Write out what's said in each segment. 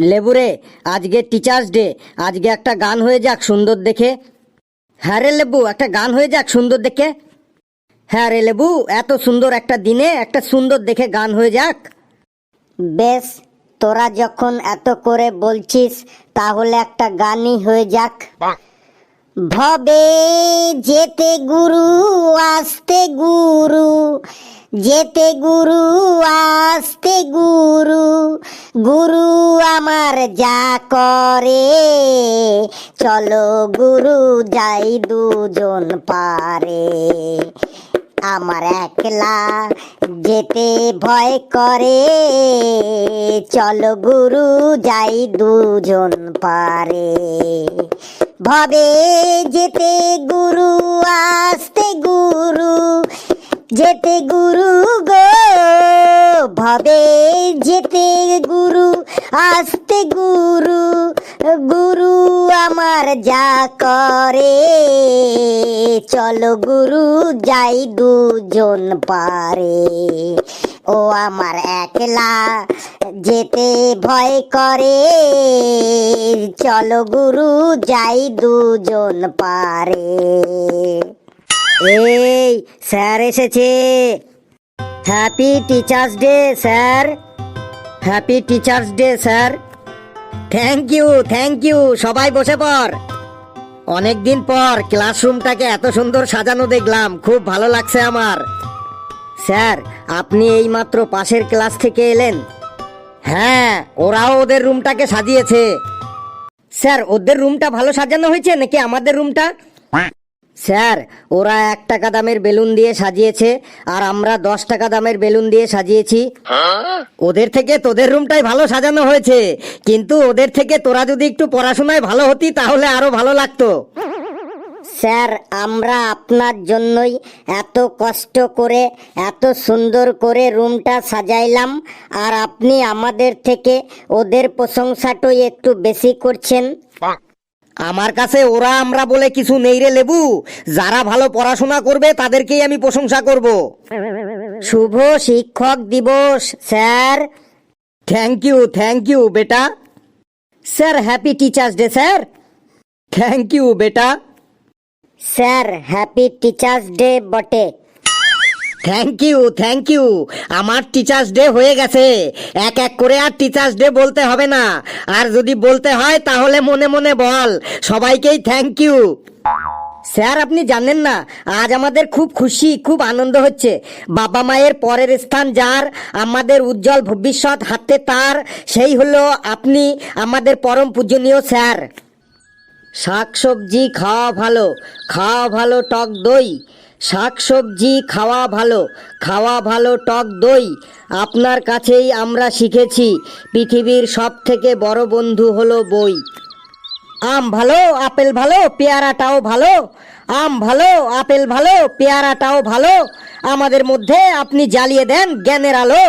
লেবুরে আজকে teachers day আজকে একটা গান হয়ে যাক সুন্দর দেখে। হ্যাঁ রে লেবু, একটা গান হয়ে যাক সুন্দর দেখে। হ্যাঁ রে লেবু, এত সুন্দর একটা দিনে একটা সুন্দর দেখে গান হয়ে যাক। বেশ, তোরা যখন এত করে বলছিস, তাহলে একটা গানই হয়ে যাক। ভবে যেতে গুরু, আসতে গুরু যেতে গুরু, আসতে গুরু গুরু আমার যা করে। চলো গুরু যাই দুজন পারে। আমার একলা যেতে ভয় করে। চলো গুরু যাই দুজন পারে। ভবে যেতে গুরু, আসতে গুরু যেতে গুরু গো, ভাবে যেতে গুরু, আসতে গুরু গুরু আমার যা করে। চলো গুরু, যাই দুজন পারে। ও আমার একলা যেতে ভয় করে। চলো গুরু, যাই দুজন পারে। এই, স্যার এসেছে। Happy teachers day sir. Happy teachers day sir. Thank you thank you সবাই বসে পর অনেকদিন পর ক্লাসরুমটাকে এত সুন্দর সাজানো দেখলাম, খুব ভালো লাগছে আমার। স্যার, আপনি এইমাত্র পাশের ক্লাস থেকে এলেন? হ্যাঁ ওরাও ওদের রুমটাকে সাজিয়েছে। স্যার, ওদের রুমটা ভালো সাজানো হয়েছে নাকি আমাদের রুমটা? স্যার ওরা এক টাকা দামের বেলুন দিয়ে সাজিয়েছে আর আমরা দশ টাকা দামের বেলুন দিয়ে সাজিয়েছি। ওদের থেকে তোদের রুমটাই ভালো সাজানো হয়েছে কিন্তু ওদের থেকে তোরা যদি একটু পড়াশোনায় ভালো হতি তাহলে আরও ভালো লাগতো। স্যার আমরা আপনার জন্যই এত কষ্ট করে এত সুন্দর করে রুমটা সাজাইলাম আর আপনি আমাদের থেকে ওদের প্রশংসাটাই একটু বেশি করছেন। আমার কাছে ওরা আমরা বলে কিছু নেই রে লেবু। যারা ভালো পড়াশোনা করবে তাদেরকেই আমি প্রশংসা করব। শুভ শিক্ষক দিবস sir. Thank you thank you বেটা। Sir happy teachers day sir thank you বেটা। স্যার হ্যাপি টিচার্স ডে বটে। থ্যাংক ইউ থ্যাংক ইউ আমার টিচার্স ডে হয়ে গেছে। এক এক করে আর টিচার্স ডে বলতে হবে না। আর যদি বলতে হয়, তাহলে মনে মনে বল। সবাইকেই থ্যাংক ইউ স্যার আপনি জানেন না, আজ আমাদের খুব খুশি, খুব আনন্দ হচ্ছে। বাবা মায়ের পরের স্থান যার, আমাদের উজ্জ্বল ভবিষ্যৎ হাতে তার, সেই হলো আপনি, আমাদের পরম পূজনীয় স্যার শাকসবজি খাওয়া ভালো খাওয়া ভালো, টক দই। শাকসবজি খাওয়া ভালো খাওয়া ভালো টক দই। আপনার কাছেই আমরা শিখেছি, পৃথিবীর সব থেকে বড় বন্ধু হলো বই। আম ভালো, আপেল ভালো, পেয়ারাটাও ভালো। আম ভালো, আপেল ভালো, পেয়ারাটাও ভালো। আমাদের মধ্যে আপনি জ্বালিয়ে দেন জ্ঞানের আলো।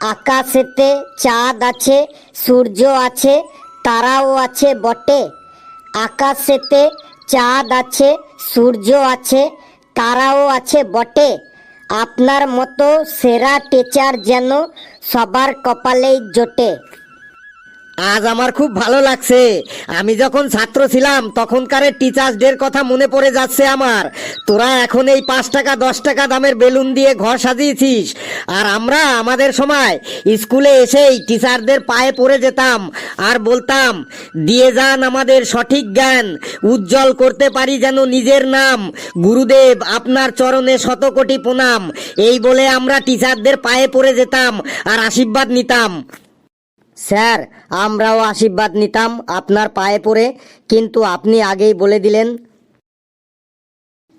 আকাশেতে চাঁদ আছে, সূর্য আছে, তারাও আছে বটে। আকাশেতে চাঁদ আছে সূর্য আছে তারাও আছে বটে। আপনার মতো সেরা টিচার যেন সবার কপালেই জোটে। আজ আমার খুব ভালো লাগছে। আমি যখন ছাত্র ছিলাম, তখনকার টিচার্স ডের কথা মনে পড়ে যাচ্ছে আমার। তোরা এখন এই পাঁচ টাকা, দশ টাকা দামের বেলুন দিয়ে ঘর সাজিয়েছিস। আর আমরা আমাদের সময় স্কুলে এসেই টিচারদের পায়ে পড়ে যেতাম আর বলতাম, দিয়ে যান আমাদের সঠিক জ্ঞান, উজ্জ্বল করতে পারি যেন নিজের নাম। গুরুদেব, আপনার চরণে শত কোটি প্রণাম। এই বলে আমরা টিচারদের পায়ে পড়ে যেতাম আর আশীর্বাদ নিতাম। স্যার, আমরাও আশীর্বাদ নিতাম আপনার পায়ে পড়ে, কিন্তু আপনি আগেই বলে দিলেন।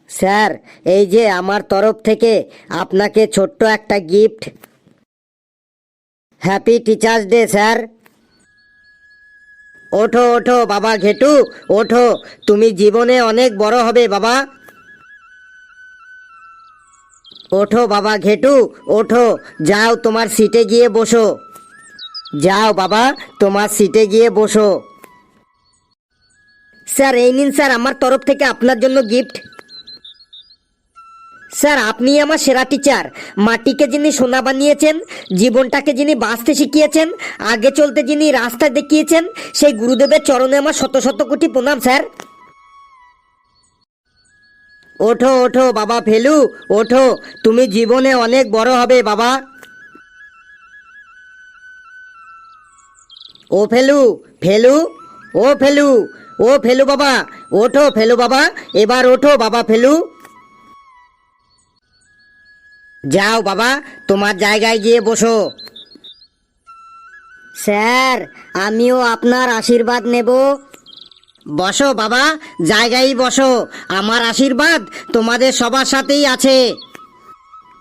স্যার, এই যে আমার তরফ থেকে আপনাকে ছোট্ট একটা gift. Happy teachers day, sir. ওঠো ওঠো, বাবা ঘেটু, ওঠো। তুমি জীবনে অনেক বড় হবে, বাবা। ওঠো, বাবা ঘেটু, ওঠো। যাও তোমার সিটে গিয়ে বসো। যাও বাবা, তোমার সিটে গিয়ে বসো। স্যার, এই নিন স্যার, আমার তরফ থেকে আপনার জন্য গিফট। স্যার, আপনি আমার সেরা টিচার। মাটিকে যিনি সোনা বানিয়েছেন, জীবনটাকে যিনি বাঁচতে শিখিয়েছেন, আগে চলতে যিনি রাস্তা দেখিয়েছেন, সেই গুরুদেবের চরণে আমার শত শত কোটি প্রণাম, স্যার। ওঠো ওঠো, বাবা, ফেলু, ওঠো। তুমি জীবনে অনেক বড় হবে, বাবা। ও ফেলু ফেলু, ও ফেলু ও ফেলু বাবা, ওঠো ফেলু বাবা, এবার ওঠো বাবা ফেলু। যাও বাবা, তোমার জায়গায় গিয়ে বসো। স্যার, আমিও আপনার আশীর্বাদ নেব। বসো বাবা, জায়গায় বসো, আমার আশীর্বাদ তোমাদের সবার সাথেই আছে।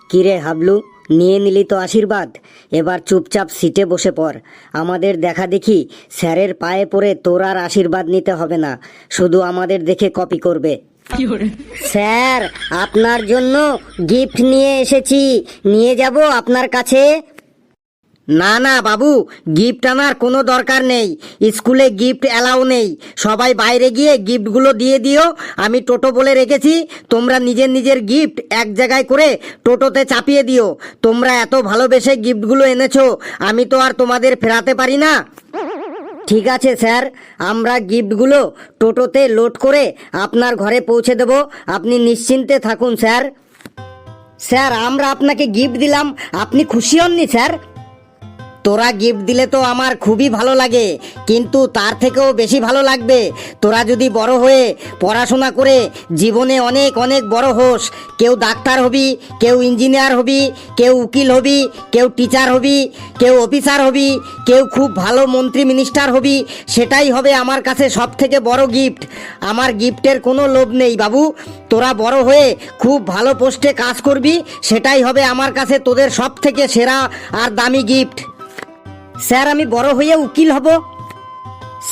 কিরে হাবলু নিয়ে নিলি তো আশীর্বাদ। এবার চুপচাপ সিটে বসে পর আমাদের দেখা দেখি স্যারের পায়ে পড়ে তোর আর আশীর্বাদ নিতে হবে না। শুধু আমাদের দেখে কপি করবে। স্যার আপনার জন্য গিফট নিয়ে এসেছি। নিয়ে যাব আপনার কাছে? না না, বাবু গিফট আনার কোনো দরকার নেই। স্কুলে গিফট অ্যালাউ নেই। সবাই বাইরে গিয়ে গিফটগুলো দিয়ে দিও। আমি টোটো বলে রেখেছি, তোমরা নিজের নিজের গিফট এক জায়গায় করে টোটোতে চাপিয়ে দিও। তোমরা এত ভালোবেসে গিফটগুলো এনেছো, আমি তো আর তোমাদের ফেরাতে পারি না। ঠিক আছে, স্যার। আমরা গিফটগুলো টোটোতে লোড করে আপনার ঘরে পৌঁছে দেব। আপনি নিশ্চিন্তে থাকুন, স্যার। স্যার, আমরা আপনাকে গিফট দিলাম। আপনি খুশি হননি, স্যার? তোরা গিফট দিলে তো আমার খুবই ভালো লাগে, কিন্তু তার থেকেও বেশি ভালো লাগবে। তোরা যদি বড় হয়ে পড়াশোনা করে জীবনে অনেক অনেক বড় হোস, কেউ ডাক্তার হবি, কেউ ইঞ্জিনিয়ার হবি, কেউ উকিল হবি, কেউ টিচার হবি, কেউ অফিসার হবি, কেউ খুব ভালো মন্ত্রী মিনিস্টার হবি, সেটাই হবে আমার কাছে সব থেকে বড় গিফট আমার গিফটের কোনো লোভ নেই বাবু। তোরা বড় হয়ে খুব ভালো পোস্টে কাজ করবি, সেটাই হবে আমার কাছে তোদের সব থেকে সেরা আর দামি গিফট স্যার আমি বড় হয়ে উকিল হব।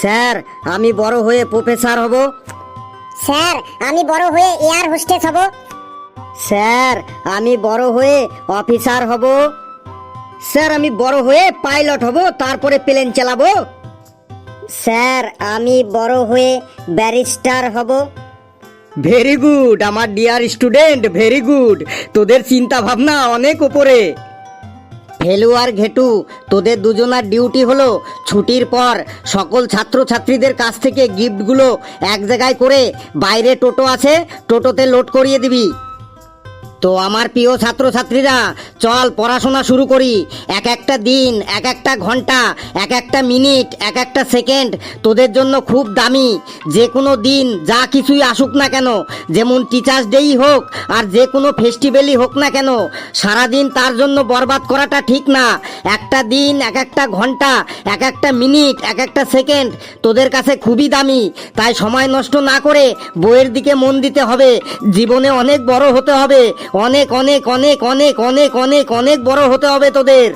স্যার আমি বড় হয়ে প্রফেসর হব। স্যার আমি বড় হয়ে এয়ার হোস্টেস হব। স্যার আমি বড় হয়ে অফিসার হব। স্যার আমি বড় হয়ে পাইলট হব তারপরে প্লেন চালাবো। স্যার আমি বড় হয়ে ব্যারিস্টার হব। ভেরি গুড আমার ডিয়ার স্টুডেন্ট ভেরি গুড। তোদের চিন্তা ভাবনা অনেক উপরে। ফেলু আর ঘেটু, তোদের দুজনার ডিউটি হলো ছুটির পর সকল ছাত্রছাত্রীদের কাছ থেকে গিফটগুলো এক জায়গায় করে বাইরে টোটো আছে, টোটোতে লোড করিয়ে দিবি। তো আমার প্রিয় ছাত্রছাত্রীরা, চল পড়াশোনা শুরু করি। এক একটা দিন, এক একটা ঘণ্টা, এক একটা মিনিট, এক একটা সেকেন্ড তোদের জন্য খুব দামি। যে কোনো দিন যা কিছুই আসুক না কেন, যেমন টিচার্স ডেই হোক আর যে কোনো ফেস্টিভ্যালই হোক না কেন, সারাদিন তার জন্য বরবাদ করাটা ঠিক না। একটা দিন, এক একটা ঘণ্টা, এক একটা মিনিট, এক একটা সেকেন্ড তোদের কাছে খুবই দামি। তাই সময় নষ্ট না করে বইয়ের দিকে মন দিতে হবে। জীবনে অনেক বড় হতে হবে। অনেক অনেক অনেক অনেক অনেক অনেক অনেক বড় হতে হবে তোদের।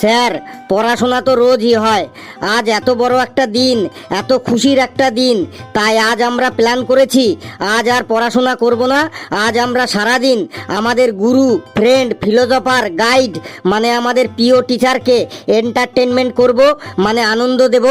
স্যার, পড়াশোনা তো রোজই হয়। আজ এত বড় একটা দিন, এত খুশির একটা দিন। তাই আজ আমরা প্ল্যান করেছি, আজ আর পড়াশোনা করব না। আজ আমরা সারাদিন আমাদের গুরু ফ্রেন্ড ফিলোজফার গাইড মানে আমাদের প্রিয় টিচারকে এন্টারটেনমেন্ট করব মানে আনন্দ দেব।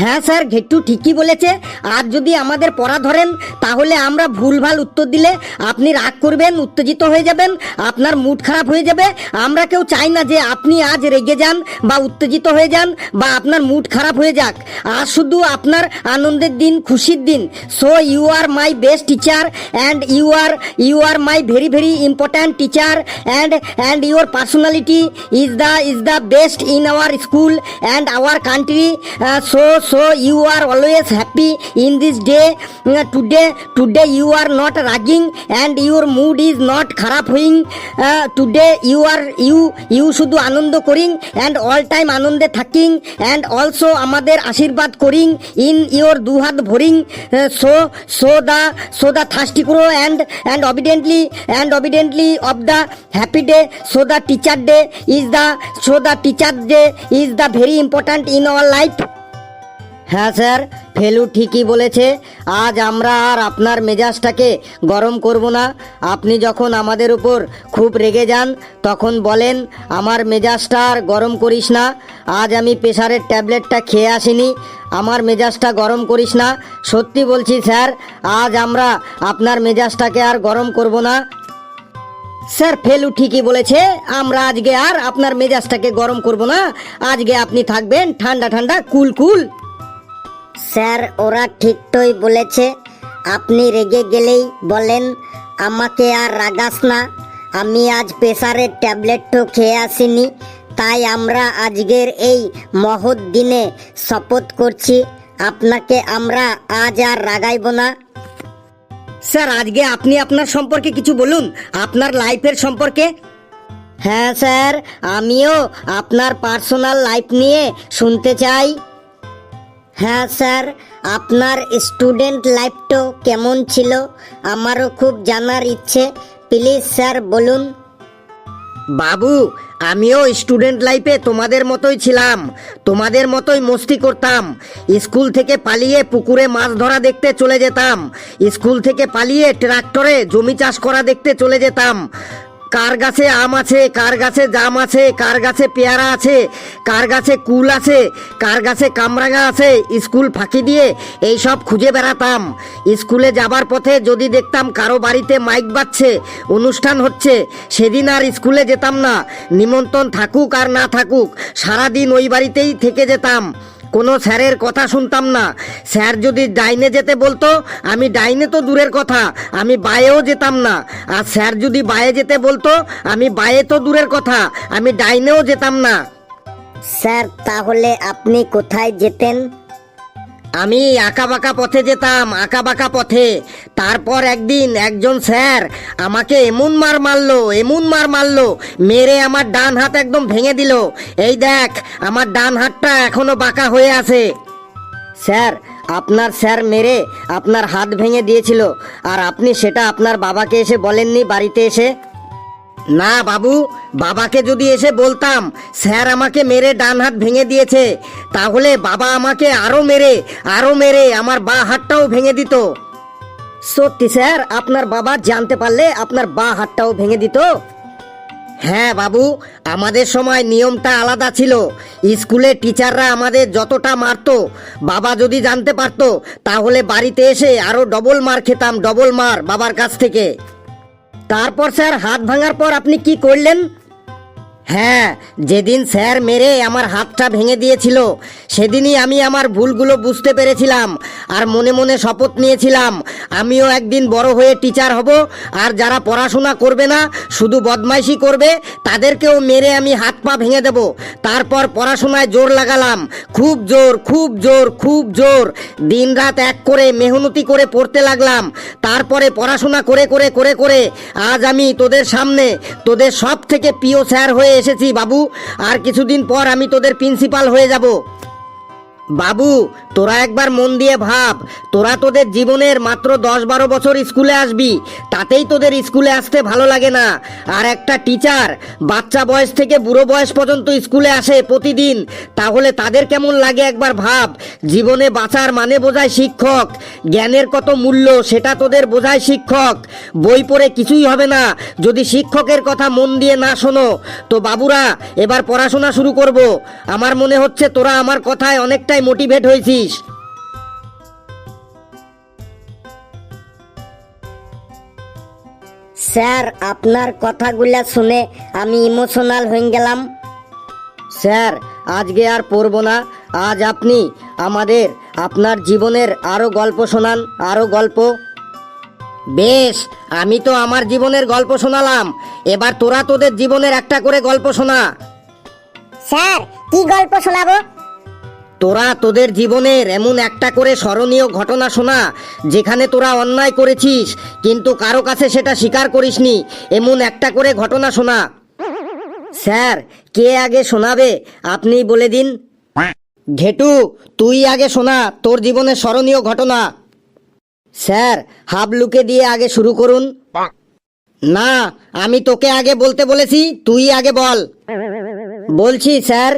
হ্যাঁ স্যার, ঘেট্টু ঠিকই বলেছে। আর যদি আমাদের পড়া ধরেন, তাহলে আমরা ভুলভাল উত্তর দিলে আপনি রাগ করবেন, উত্তেজিত হয়ে যাবেন, আপনার মুড খারাপ হয়ে যাবে। আমরা কেউ চাই না যে আপনি আজ রেগে যান বা উত্তেজিত হয়ে যান বা আপনার মুড খারাপ হয়ে যাক। আর শুধু আপনার আনন্দের দিন, খুশির দিন। So you are my best teacher and you are you are my very very important teacher and and your personality is the is the best in our school and our country so you are always happy in this day Uh, today today you are not ragging and your mood is not খারাপ হইং Uh, today you are you you শুধু আনন্দ করিং and all time আনন্দে থাকিং and also আমাদের আশীর্বাদ করিং in your দুহাত ভরিং so so the so the thirsty grow and and obediently and obediently of the happy day so the teacher day is the so the teacher day is the very important in our life হ্যাঁ sir, Felu ঠিকই বলেছে। আজ আমরা আর আপনার মেজাজটাকে গরম করব না। আপনি যখন আমাদের উপর খুব রেগে যান, তখন বলেন, আমার মেজাজটা আর গরম করিস না। আজ আমি প্রেশারের ট্যাবলেটটা খেয়ে আসিনি। আমার মেজাজটা গরম করিস না। সত্যি বলছি স্যার, আজ আমরা আপনার মেজাজটাকে আর গরম করব না। স্যার, ফেলু ঠিকই বলেছে, আমরা আজকে আর আপনার মেজাজটাকে গরম করব না। আজকে আপনি থাকবেন ঠান্ডা ঠান্ডা কুল কুল স্যার ওরা ঠিকই বলেছে। আপনি রেগে গেলেই বলেন আমাকে আর রাগাস না। আমি আজ প্রেসারের ট্যাবলেটও খেয়ে আসিনি তাই আমরা আজকের এই মহৎ দিনে শপথ করছি আপনাকে আমরা আজ আর রাগাইব না। স্যার আজকে আপনি আপনার সম্পর্কে কিছু বলুন আপনার লাইফের সম্পর্কে? হ্যাঁ স্যার আমিও আপনার পার্সোনাল লাইফ নিয়ে শুনতে চাই। হ্যাঁ স্যার, আপনার স্টুডেন্ট লাইফটাও কেমন ছিল? আমারও খুব জানার ইচ্ছে। প্লিজ স্যার, বলুন। বাবু, আমিও স্টুডেন্ট লাইফে তোমাদের মতোই ছিলাম। তোমাদের মতোই মস্তি করতাম। স্কুল থেকে পালিয়ে পুকুরে মাছ ধরা দেখতে চলে যেতাম। স্কুল থেকে পালিয়ে ট্রাক্টরে জমি চাষ করা দেখতে চলে যেতাম। কার গাছে আম আছে, কার গাছে জাম আছে, কার গাছে পেয়ারা আছে, কার গাছে কুল আছে, কার গাছে কামরাঙা আছে, স্কুল ফাঁকি দিয়ে এই সব খুঁজে বেড়াতাম। স্কুলে যাবার পথে যদি দেখতাম কারও বাড়িতে মাইক বাজছে, অনুষ্ঠান হচ্ছে, সেদিন আর স্কুলে যেতাম না। নিমন্ত্রণ থাকুক আর না থাকুক, সারাদিন ওই বাড়িতেই থেকে যেতাম। কোনো স্যারের কথা শুনতাম না। স্যার যদি ডাইনে যেতে বলতো, আমি ডাইনে তো দূরের কথা, আমি বায়েও যেতাম না। আর স্যার যদি বায়ে যেতে বলতো, আমি বায়ে তো দূরের কথা, আমি ডাইনেও যেতাম না। স্যার, তাহলে আপনি কোথায় যেতেন? আমি আঁকা বাঁকা পথে যেতাম আঁকা বাঁকা পথে। তারপর একদিন একজন স্যার আমাকে এমন মার মারলো, এমন মার মারলো, মেরে আমার ডান হাত একদম ভেঙে দিল। এই দেখ, আমার ডান হাতটা এখনও বাঁকা হয়ে আছে। স্যার, আপনার স্যার মেরে আপনার হাত ভেঙে দিয়েছিল, আর আপনি সেটা আপনার বাবাকে এসে বলেননি বাড়িতে এসে? না, বাবু, বাবাকে যদি এসে বলতাম, স্যার আমাকে মেরে ডান হাত ভেঙে দিয়েছে, তাহলে বাবা আমাকে আরও মেরে আরও মেরে আমার বা হাতটাও ভেঙে দিত। সত্যি, স্যার, আপনার বাবা জানতে পারলে আপনার বা হাতটাও ভেঙে দিত? হ্যাঁ বাবু, আমাদের সময় নিয়মটা আলাদা ছিল। স্কুলে টিচাররা আমাদের যতটা মারতো, বাবা যদি জানতে পারতো, তাহলে বাড়িতে এসে আরও ডবল মার খেতাম ডবল মার বাবার কাছ থেকে। তারপর স্যার হাত ভাঙার পর আপনি কি করলেন? হ্যাঁ যেদিন স্যার মেরে আমার হাতটা ভেঙে দিয়েছিল, সেদিনই আমি আমার ভুলগুলো বুঝতে পেরেছিলাম আর মনে মনে শপথ নিয়েছিলাম। আমিও একদিন বড় হয়ে টিচার হব, আর যারা পড়াশোনা করবে না, শুধু বদমাইশি করবে, তাদেরকেও মেরে আমি হাত পা ভেঙে দেব। তারপর পড়াশোনায় জোর লাগালাম। খুব জোর খুব জোর খুব জোর। দিনরাত এক করে মেহনতি করে পড়তে লাগলাম। তারপরে পড়াশোনা করে করে করে করে, আজ আমি তোদের সামনে, তোদের সব থেকে প্রিয় স্যার হয়ে এসেছি বাবু। আর কিছুদিন পর আমি তোদের প্রিন্সিপাল হয়ে যাব। বাবু, তোরা একবার মন দিয়ে ভাব। তোরা তোদের জীবনের মাত্র দশ বারো বছর স্কুলে আসবি। তাতেই তোদের স্কুলে আসতে ভালো লাগে না। আর একটা টিচার, বাচ্চা বয়স থেকে বুড়ো বয়স পর্যন্ত স্কুলে আসে প্রতিদিন। তাহলে তাদের কেমন লাগে একবার ভাব? জীবনে বাঁচার মানে বোঝায় শিক্ষক। জ্ঞানের কত মূল্য, সেটা তোদের বোঝায় শিক্ষক। বই পড়ে কিছুই হবে না, যদি শিক্ষকের কথা মন দিয়ে না শোনো। তো বাবুরা, এবার পড়াশোনা শুরু করব। আমার মনে হচ্ছে তোরা আমার কথায় অনেকটাই মোটিভেট হয়েছিস? স্যার আপনার কথাগুলা শুনে আমি ইমোশনাল হয়ে গেলাম। স্যার আজকে আর পড়ব না। আজ আপনি আমাদের আপনার জীবনের আরও গল্প শোনান আরও গল্প। বেশ আমি তো আমার জীবনের গল্প শোনালাম। এবার তোরা তোদের জীবনের একটা করে গল্প শোনা। স্যার কি গল্প শোনাবো? তোরা তোদের জীবনের এমন একটা করে স্মরণীয় ঘটনা শোনা, যেখানে তোরা অন্যায় করেছিস, কিন্তু কারও কাছে সেটা স্বীকার করিসনি, এমন একটা করে ঘটনা শোনা। স্যার, কে আগে শোনাবে আপনি বলে দিন। ঘেটু, তুই আগে শোনা তোর জীবনের স্মরণীয় ঘটনা। স্যার হাবলুকে দিয়ে আগে শুরু করুন। না, আমি তোকে আগে বলতে বলেছি, তুই আগে বল। বলছি, স্যার।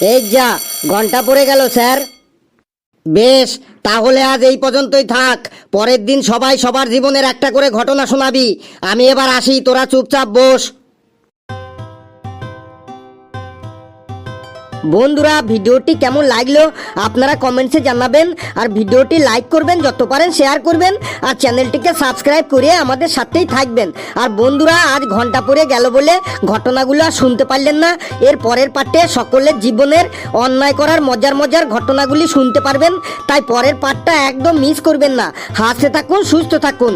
এই যা, ঘণ্টা পড়ে গেল, স্যার। বেশ, তাহলে আজ এই পর্যন্তই থাক। পরের দিন সবাই সবার জীবনের একটা করে ঘটনা শোনাবি। আমি এবার আসি, তোরা চুপচাপ বস। বন্ধুরা, ভিডিওটি কেমন লাগল আপনারা কমেন্টসে জানাবেন আর ভিডিওটি লাইক করবেন, যত পারেন শেয়ার করবেন আর চ্যানেলটিকে সাবস্ক্রাইব করে আমাদের সাথেই থাকবেন। আর বন্ধুরা, আজ ঘণ্টা পরে গেল বলে ঘটনাগুলো আর শুনতে পারলেন না। এর পরের পার্টে সকলের জীবনের অন্যায় করার মজার মজার ঘটনাগুলি শুনতে পারবেন। তাই পরের পার্টটা একদম মিস করবেন না। হাসতে থাকুন, সুস্থ থাকুন।